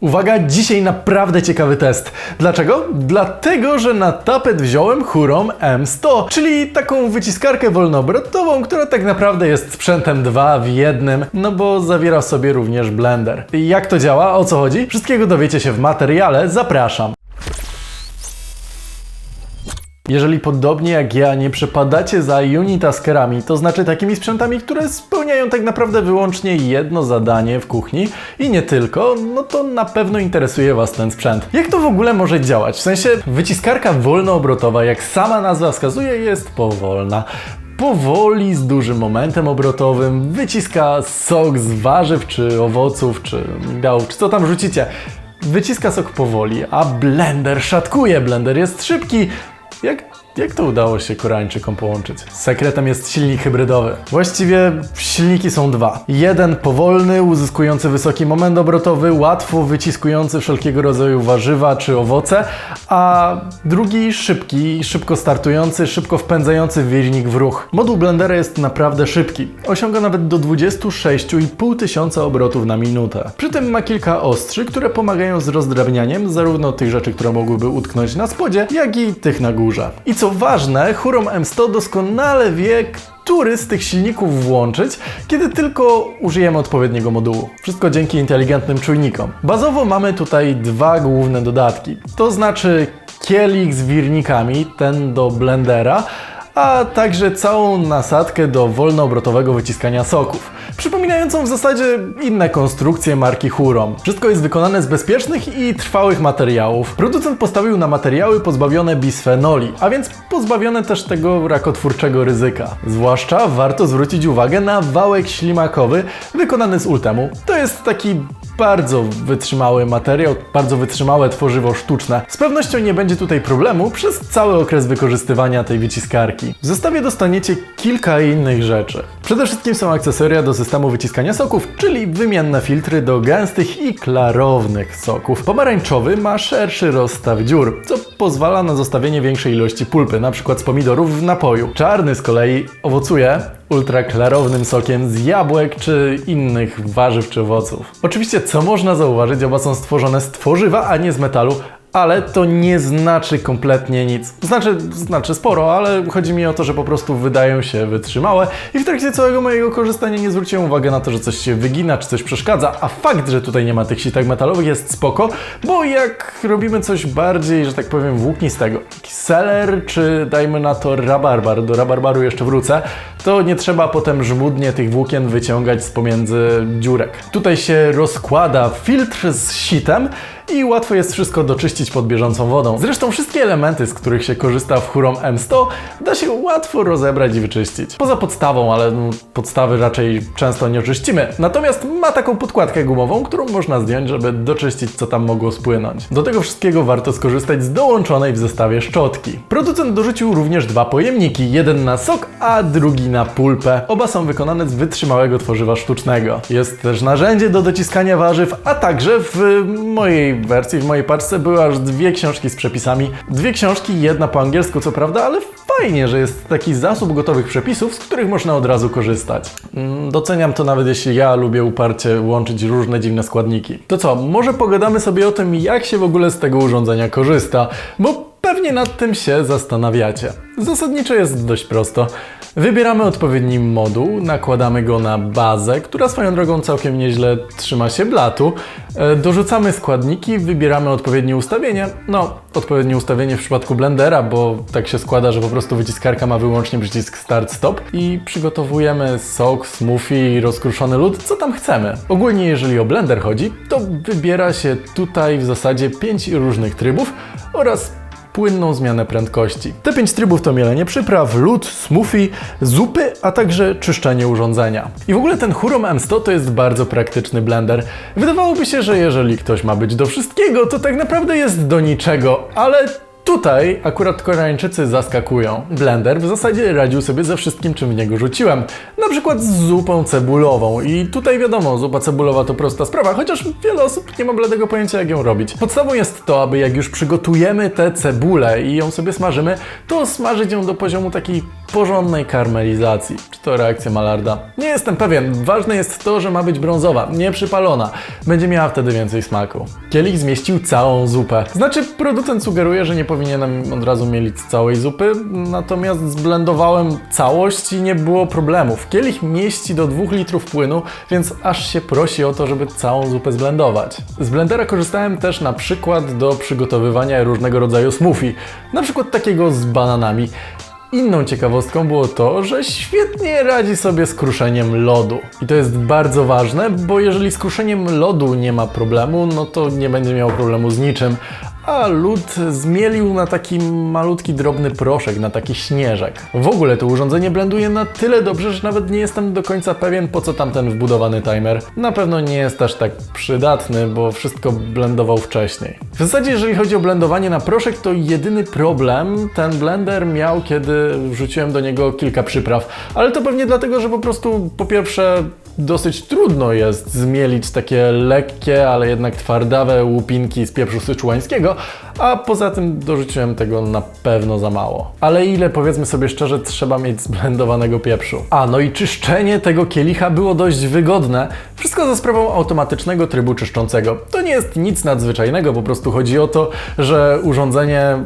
Uwaga, dzisiaj naprawdę ciekawy test. Dlaczego? Dlatego, że na tapet wziąłem Hurom M100, czyli taką wyciskarkę wolnoobrotową, która tak naprawdę jest sprzętem 2 w jednym, no bo zawiera w sobie również blender. Jak to działa? O co chodzi? Wszystkiego dowiecie się w materiale, zapraszam. Jeżeli podobnie jak ja nie przepadacie za unitaskerami, to znaczy takimi sprzętami, które spełniają tak naprawdę wyłącznie jedno zadanie w kuchni i nie tylko, no to na pewno interesuje Was ten sprzęt. Jak to w ogóle może działać? W sensie wyciskarka wolnoobrotowa, jak sama nazwa wskazuje, jest powolna powoli, z dużym momentem obrotowym, wyciska sok z warzyw, czy owoców, czy migdałów, czy co tam rzucicie. Wyciska sok powoli, a blender szatkuje. Blender jest szybki. Jak, jak to udało się Koreańczykom połączyć? Sekretem jest silnik hybrydowy. Właściwie silniki są dwa. Jeden powolny, uzyskujący wysoki moment obrotowy, łatwo wyciskujący wszelkiego rodzaju warzywa czy owoce, a drugi szybki, szybko startujący, szybko wpędzający wyźnik w ruch. Moduł blendera jest naprawdę szybki. Osiąga nawet do 26,5 tysiąca obrotów na minutę. Przy tym ma kilka ostrzy, które pomagają z rozdrabnianiem zarówno tych rzeczy, które mogłyby utknąć na spodzie, jak i tych na górze. I co ważne, Hurom M100 doskonale wie, który z tych silników włączyć, kiedy tylko użyjemy odpowiedniego modułu. Wszystko dzięki inteligentnym czujnikom. Bazowo mamy tutaj dwa główne dodatki. To znaczy kielik z wirnikami, ten do blendera, a także całą nasadkę do wolnoobrotowego wyciskania soków, przypominającą w zasadzie inne konstrukcje marki Hurom. Wszystko jest wykonane z bezpiecznych i trwałych materiałów. Producent postawił na materiały pozbawione bisfenoli, a więc pozbawione też tego rakotwórczego ryzyka. Zwłaszcza warto zwrócić uwagę na wałek ślimakowy wykonany z ultemu. To jest taki bardzo wytrzymały materiał, bardzo wytrzymałe tworzywo sztuczne. Z pewnością nie będzie tutaj problemu przez cały okres wykorzystywania tej wyciskarki. W zestawie dostaniecie kilka innych rzeczy. Przede wszystkim są akcesoria do systemu wyciskania soków, czyli wymienne filtry do gęstych i klarownych soków. Pomarańczowy ma szerszy rozstaw dziur, co pozwala na zostawienie większej ilości pulpy, np. z pomidorów w napoju. Czarny z kolei owocuje ultraklarownym sokiem z jabłek czy innych warzyw czy owoców. Oczywiście, co można zauważyć, oba są stworzone z tworzywa, a nie z metalu, ale to nie znaczy kompletnie nic. Znaczy, znaczy sporo, ale chodzi mi o to, że po prostu wydają się wytrzymałe i w trakcie całego mojego korzystania nie zwróciłem uwagi na to, że coś się wygina czy coś przeszkadza, a fakt, że tutaj nie ma tych sitek metalowych jest spoko, bo jak robimy coś bardziej, że tak powiem, włóknistego, seler czy dajmy na to rabarbar, do rabarbaru jeszcze wrócę, to nie trzeba potem żmudnie tych włókien wyciągać z pomiędzy dziurek. Tutaj się rozkłada filtr z sitem i łatwo jest wszystko doczyścić pod bieżącą wodą. Zresztą wszystkie elementy, z których się korzysta w Hurom M100 da się łatwo rozebrać i wyczyścić. Poza podstawą, ale no, podstawy raczej często nie oczyścimy. Natomiast ma taką podkładkę gumową, którą można zdjąć, żeby doczyścić co tam mogło spłynąć. Do tego wszystkiego warto skorzystać z dołączonej w zestawie szczotki. Producent dorzucił również dwa pojemniki, jeden na sok, a drugi na pulpę. Oba są wykonane z wytrzymałego tworzywa sztucznego. Jest też narzędzie do dociskania warzyw, a także w mojej wersji, w mojej paczce były aż dwie książki z przepisami. Dwie książki, jedna po angielsku co prawda, ale fajnie, że jest taki zasób gotowych przepisów, z których można od razu korzystać. Mm, Doceniam to nawet jeśli ja lubię uparcie łączyć różne dziwne składniki. To co, może pogadamy sobie o tym, jak się w ogóle z tego urządzenia korzysta, bo Pewnie nad tym się zastanawiacie. Zasadniczo jest dość prosto. Wybieramy odpowiedni moduł, nakładamy go na bazę, która swoją drogą całkiem nieźle trzyma się blatu. E, Dorzucamy składniki, wybieramy odpowiednie ustawienie. No, odpowiednie ustawienie w przypadku blendera, bo tak się składa, że po prostu wyciskarka ma wyłącznie przycisk start-stop i przygotowujemy sok, smoothie, rozkruszony lód, co tam chcemy. Ogólnie jeżeli o blender chodzi, to wybiera się tutaj w zasadzie 5 różnych trybów oraz płynną zmianę prędkości. Te pięć trybów to mielenie przypraw, lód, smoothie, zupy, a także czyszczenie urządzenia. I w ogóle ten Hurom M100 to jest bardzo praktyczny blender. Wydawałoby się, że jeżeli ktoś ma być do wszystkiego, to tak naprawdę jest do niczego, ale Tutaj akurat Koreańczycy zaskakują. Blender w zasadzie radził sobie ze wszystkim, czym w niego rzuciłem. Na przykład z zupą cebulową. I tutaj wiadomo, zupa cebulowa to prosta sprawa, chociaż wiele osób nie ma bladego pojęcia, jak ją robić. Podstawą jest to, aby jak już przygotujemy tę cebulę i ją sobie smażymy, to smażyć ją do poziomu takiej porządnej karmelizacji. Czy to reakcja Malarda? Nie jestem pewien. Ważne jest to, że ma być brązowa, nie przypalona. Będzie miała wtedy więcej smaku. Kielich zmieścił całą zupę. Znaczy, producent sugeruje, że nie powinienem od razu mielić całej zupy, natomiast zblendowałem całość i nie było problemów. Kielich mieści do 2 litrów płynu, więc aż się prosi o to, żeby całą zupę zblendować. Z blendera korzystałem też na przykład do przygotowywania różnego rodzaju smoothie, na przykład takiego z bananami. Inną ciekawostką było to, że świetnie radzi sobie z kruszeniem lodu. I to jest bardzo ważne, bo jeżeli z kruszeniem lodu nie ma problemu, no to nie będzie miał problemu z niczym. A lód zmielił na taki malutki, drobny proszek, na taki śnieżek. W ogóle to urządzenie blenduje na tyle dobrze, że nawet nie jestem do końca pewien, po co tam ten wbudowany timer. Na pewno nie jest aż tak przydatny, bo wszystko blendował wcześniej. W zasadzie, jeżeli chodzi o blendowanie na proszek, to jedyny problem ten blender miał, kiedy wrzuciłem do niego kilka przypraw. Ale to pewnie dlatego, że po prostu po pierwsze dosyć trudno jest zmielić takie lekkie, ale jednak twardawe łupinki z pieprzu syczuańskiego, a poza tym dorzuciłem tego na pewno za mało. Ale ile, powiedzmy sobie szczerze, trzeba mieć zblendowanego pieprzu? A, no i czyszczenie tego kielicha było dość wygodne. Wszystko za sprawą automatycznego trybu czyszczącego. To nie jest nic nadzwyczajnego, po prostu chodzi o to, że urządzenie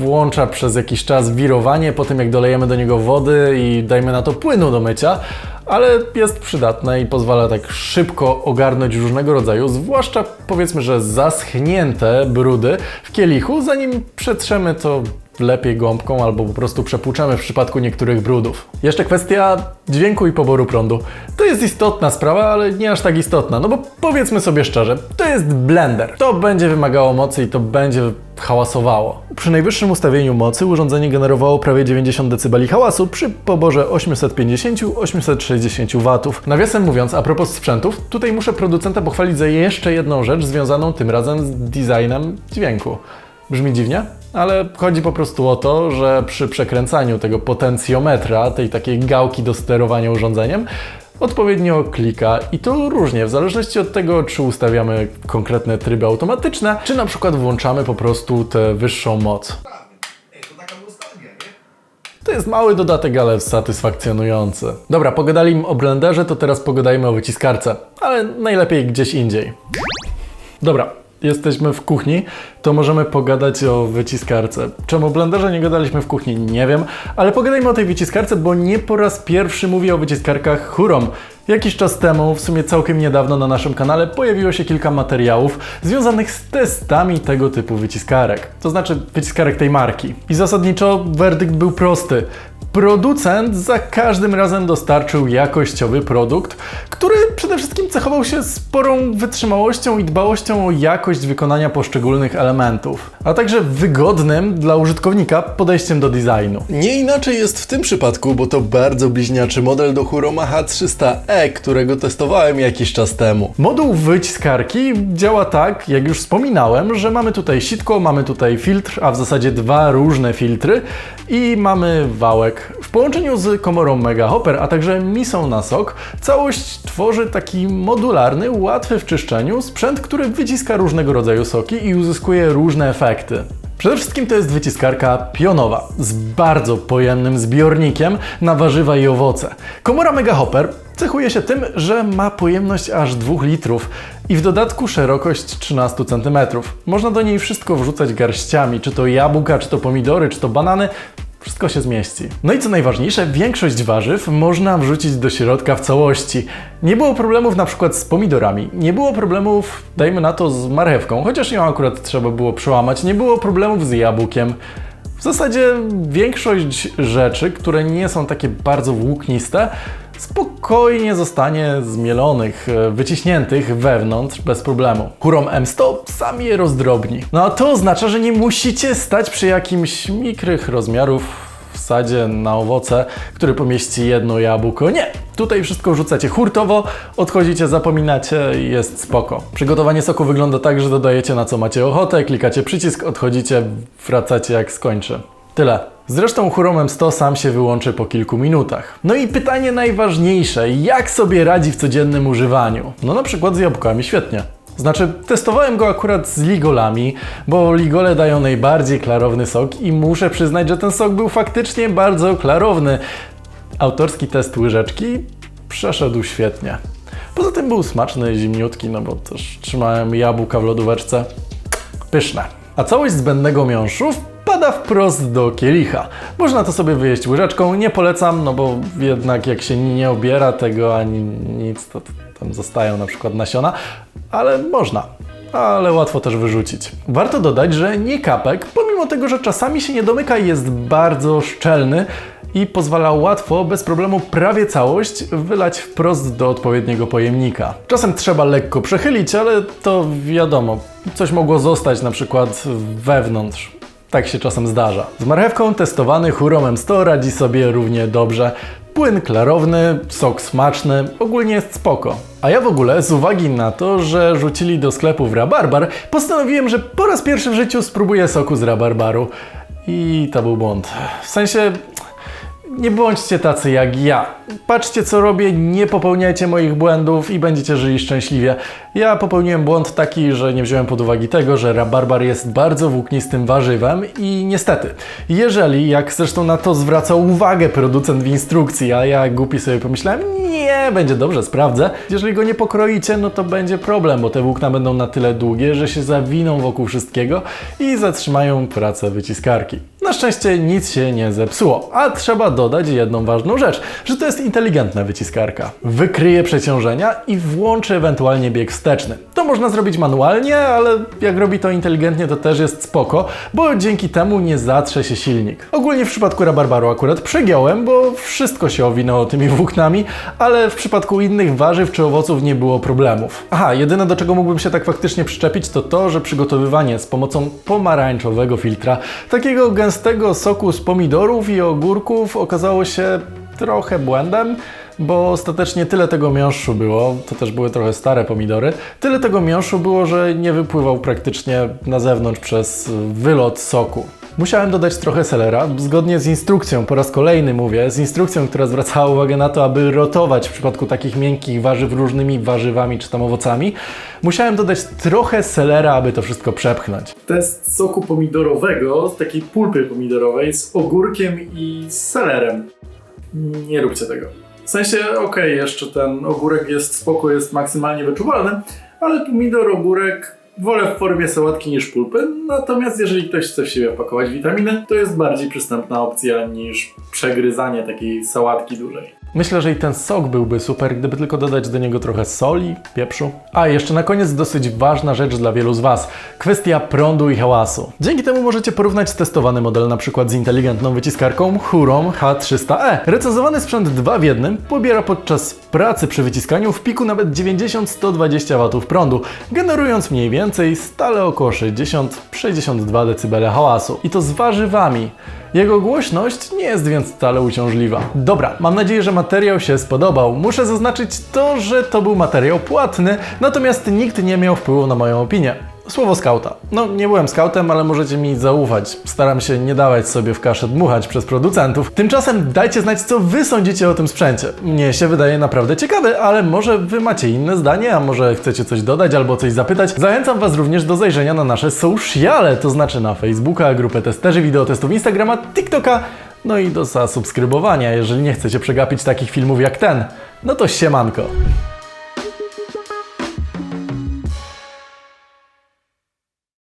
włącza przez jakiś czas wirowanie po tym, jak dolejemy do niego wody i dajmy na to płynu do mycia, ale jest przydatne i pozwala tak szybko ogarnąć różnego rodzaju, zwłaszcza powiedzmy, że zaschnięte brudy w kielichu, zanim przetrzemy to lepiej gąbką albo po prostu przepłuczemy w przypadku niektórych brudów. Jeszcze kwestia dźwięku i poboru prądu. To jest istotna sprawa, ale nie aż tak istotna, no bo powiedzmy sobie szczerze, to jest blender. To będzie wymagało mocy i to będzie hałasowało. Przy najwyższym ustawieniu mocy urządzenie generowało prawie 90 dB hałasu przy poborze 850-860 W. Nawiasem mówiąc, a propos sprzętów, tutaj muszę producenta pochwalić za jeszcze jedną rzecz związaną tym razem z designem dźwięku. Brzmi dziwnie, ale chodzi po prostu o to, że przy przekręcaniu tego potencjometra, tej takiej gałki do sterowania urządzeniem, odpowiednio klika i to różnie, w zależności od tego, czy ustawiamy konkretne tryby automatyczne, czy na przykład włączamy po prostu tę wyższą moc. To jest mały dodatek, ale satysfakcjonujący. Dobra, pogadali o blenderze, to teraz pogadajmy o wyciskarce, ale najlepiej gdzieś indziej. Dobra, jesteśmy w kuchni, to możemy pogadać o wyciskarce. Czemu blenderze nie gadaliśmy w kuchni, nie wiem, ale pogadajmy o tej wyciskarce, bo nie po raz pierwszy mówię o wyciskarkach Hurom. Jakiś czas temu, w sumie całkiem niedawno na naszym kanale pojawiło się kilka materiałów związanych z testami tego typu wyciskarek. To znaczy wyciskarek tej marki. I zasadniczo werdykt był prosty. Producent za każdym razem dostarczył jakościowy produkt, który przede wszystkim cechował się sporą wytrzymałością i dbałością o jakość wykonania poszczególnych elementów, a także wygodnym dla użytkownika podejściem do designu. Nie inaczej jest w tym przypadku, bo to bardzo bliźniaczy model do Huroma H300e, którego testowałem jakiś czas temu. Moduł wyciskarki działa tak, jak już wspominałem, że mamy tutaj sitko, mamy tutaj filtr, a w zasadzie dwa różne filtry i mamy wałek. W połączeniu z komorą Mega Hopper, a także misą na sok, całość tworzy taki modularny, łatwy w czyszczeniu sprzęt, który wyciska różnego rodzaju soki i uzyskuje różne efekty. Przede wszystkim to jest wyciskarka pionowa z bardzo pojemnym zbiornikiem na warzywa i owoce. Komora Mega Hopper cechuje się tym, że ma pojemność aż 2 litrów i w dodatku szerokość 13 cm. Można do niej wszystko wrzucać garściami, czy to jabłka, czy to pomidory, czy to banany, wszystko się zmieści. No i co najważniejsze, większość warzyw można wrzucić do środka w całości. Nie było problemów na przykład z pomidorami, nie było problemów, dajmy na to, z marchewką, chociaż ją akurat trzeba było przełamać, nie było problemów z jabłkiem. W zasadzie większość rzeczy, które nie są takie bardzo włókniste, spokojnie zostanie zmielonych, e, wyciśniętych wewnątrz bez problemu. Hurom M100 sam je rozdrobni. No a to oznacza, że nie musicie stać przy jakimś mikrych rozmiarów w sadzie na owoce, który pomieści jedno jabłko. Nie! Tutaj wszystko wrzucacie hurtowo, odchodzicie, zapominacie jest spoko. Przygotowanie soku wygląda tak, że dodajecie na co macie ochotę, klikacie przycisk, odchodzicie, wracacie jak skończy. Tyle. Zresztą Huromem 100 sam się wyłączy po kilku minutach. No i pytanie najważniejsze, jak sobie radzi w codziennym używaniu? No na przykład z jabłkami świetnie. Znaczy, testowałem go akurat z ligolami, bo ligole dają najbardziej klarowny sok i muszę przyznać, że ten sok był faktycznie bardzo klarowny. Autorski test łyżeczki przeszedł świetnie. Poza tym był smaczny, zimniutki, no bo też trzymałem jabłka w lodóweczce. Pyszne. A całość zbędnego miąższu wpada wprost do kielicha. Można to sobie wyjeść łyżeczką, nie polecam, no bo jednak jak się nie obiera tego ani nic, to, to tam zostają na przykład nasiona, ale można. Ale łatwo też wyrzucić. Warto dodać, że niekapek, pomimo tego, że czasami się nie domyka, jest bardzo szczelny i pozwala łatwo, bez problemu prawie całość wylać wprost do odpowiedniego pojemnika. Czasem trzeba lekko przechylić, ale to wiadomo, coś mogło zostać na przykład wewnątrz. Tak się czasem zdarza. Z marchewką testowany Huromem 100 radzi sobie równie dobrze. Płyn klarowny, sok smaczny, ogólnie jest spoko. A ja w ogóle, z uwagi na to, że rzucili do sklepów rabarbar, postanowiłem, że po raz pierwszy w życiu spróbuję soku z rabarbaru. I to był błąd. W sensie, nie bądźcie tacy jak ja. Patrzcie co robię, nie popełniajcie moich błędów i będziecie żyli szczęśliwie. Ja popełniłem błąd taki, że nie wziąłem pod uwagę tego, że rabarbar jest bardzo włóknistym warzywem i niestety, jeżeli, jak zresztą na to zwracał uwagę producent w instrukcji, a ja głupi sobie pomyślałem, nie, będzie dobrze, sprawdzę. Jeżeli go nie pokroicie, no to będzie problem, bo te włókna będą na tyle długie, że się zawiną wokół wszystkiego i zatrzymają pracę wyciskarki. Na szczęście nic się nie zepsuło, a trzeba dodać jedną ważną rzecz, że to jest inteligentna wyciskarka. Wykryje przeciążenia i włączy ewentualnie bieg wsteczny. To można zrobić manualnie, ale jak robi to inteligentnie, to też jest spoko, bo dzięki temu nie zatrze się silnik. Ogólnie w przypadku rabarbaru akurat przegiąłem, bo wszystko się owinęło tymi włóknami, ale w przypadku innych warzyw czy owoców nie było problemów. Aha, jedyne do czego mógłbym się tak faktycznie przyczepić to to, że przygotowywanie z pomocą pomarańczowego filtra, takiego gęstego soku z pomidorów i ogórków okazało się trochę błędem, bo ostatecznie tyle tego miąższu było, to też były trochę stare pomidory, tyle tego miąższu było, że nie wypływał praktycznie na zewnątrz przez wylot soku. Musiałem dodać trochę selera, zgodnie z instrukcją, po raz kolejny mówię, z instrukcją, która zwracała uwagę na to, aby rotować w przypadku takich miękkich warzyw różnymi warzywami czy tam owocami. Musiałem dodać trochę selera, aby to wszystko przepchnąć. Test soku pomidorowego, z takiej pulpy pomidorowej z ogórkiem i z selerem. Nie róbcie tego. W sensie, okej, jeszcze ten ogórek jest spoko, jest maksymalnie wyczuwalny, ale pomidor, ogórek wolę w formie sałatki niż pulpy. Natomiast jeżeli ktoś chce w siebie pakować witaminy, to jest bardziej przystępna opcja niż przegryzanie takiej sałatki dużej. Myślę, że i ten sok byłby super, gdyby tylko dodać do niego trochę soli, pieprzu. A jeszcze na koniec dosyć ważna rzecz dla wielu z Was. Kwestia prądu i hałasu. Dzięki temu możecie porównać testowany model na przykład z inteligentną wyciskarką Hurom H300E. Recenzowany sprzęt 2 w jednym pobiera podczas pracy przy wyciskaniu w piku nawet 90-120 W prądu, generując mniej więcej stale około 60-62 dB hałasu. I to z warzywami. Jego głośność nie jest więc wcale uciążliwa. Dobra, mam nadzieję, że materiał się spodobał. Muszę zaznaczyć to, że to był materiał płatny, natomiast nikt nie miał wpływu na moją opinię. Słowo skauta. No, nie byłem skautem, ale możecie mi zaufać. Staram się nie dawać sobie w kaszę dmuchać przez producentów. Tymczasem dajcie znać, co wy sądzicie o tym sprzęcie. Mnie się wydaje naprawdę ciekawy, ale może wy macie inne zdanie, a może chcecie coś dodać albo coś zapytać. Zachęcam was również do zajrzenia na nasze sociale, to znaczy na Facebooka, grupę testerzy wideotestów Instagrama, TikToka, no i do zasubskrybowania, jeżeli nie chcecie przegapić takich filmów jak ten. No to siemanko.